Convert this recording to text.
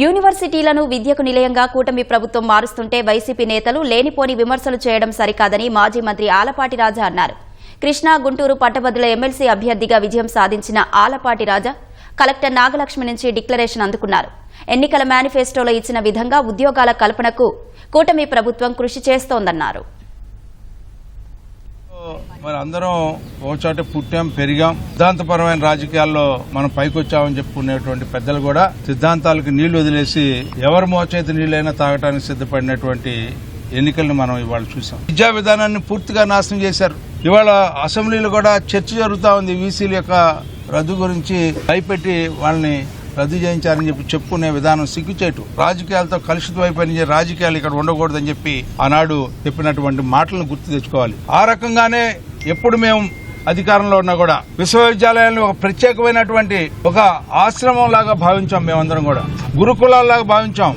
యూనివర్సిటీలను విద్యకు నిలయంగా కూటమి ప్రభుత్వం మారుస్తుంటే వైసీపీ నేతలు లేనిపోని విమర్శలు చేయడం సరికాదని మాజీ మంత్రి ఆలపాటి రాజా అన్నారు. కృష్ణా గుంటూరు పట్టభద్రుల ఎమ్మెల్సీ అభ్యర్థిగా విజయం సాధించిన ఆలపాటి రాజా కలెక్టర్ నాగలక్ష్మి నుంచి డిక్లరేషన్ అందుకున్నారు. ఎన్నికల మేనిఫెస్టోలో ఇచ్చిన విధంగా ఉద్యోగాల కల్పనకు కూటమి ప్రభుత్వం కృషి చేస్తోందన్నారు. మరి అందరం ఓ చోట పుట్టాం పెరిగాం. సిద్ధాంతపరమైన రాజకీయాల్లో మనం పైకొచ్చామని చెప్పుకునేటువంటి పెద్దలు కూడా సిద్ధాంతాలకు నీళ్ళు వదిలేసి ఎవరు మోచేతి నీళ్ళైనా తాగడానికి సిద్ధపడినటువంటి ఎన్నికలను మనం ఇవాళ చూసాం. విద్యా విధానాన్ని పూర్తిగా నాశనం చేశారు. ఇవాళ అసెంబ్లీలో కూడా చర్చ జరుగుతా ఉంది వీసీల యొక్క రద్దు గురించి. భయపెట్టి వాళ్ళని రద్దు చేయించారని చెప్పి చెప్పుకునే విధానం సిగ్గుచేటు. రాజకీయాలతో కలుషితం అయిపోయిన రాజకీయాలు ఇక్కడ ఉండకూడదని చెప్పి ఆనాడు చెప్పినటువంటి మాటలను గుర్తు తెచ్చుకోవాలి. ఆ రకంగానే ఎప్పుడు మేము అధికారంలో ఉన్నా కూడా విశ్వవిద్యాలయాన్ని ఒక ప్రత్యేకమైనటువంటి ఒక ఆశ్రమం లాగా భావించాం మేమందరం కూడా. గురుకులాల్లాగా భావించాం.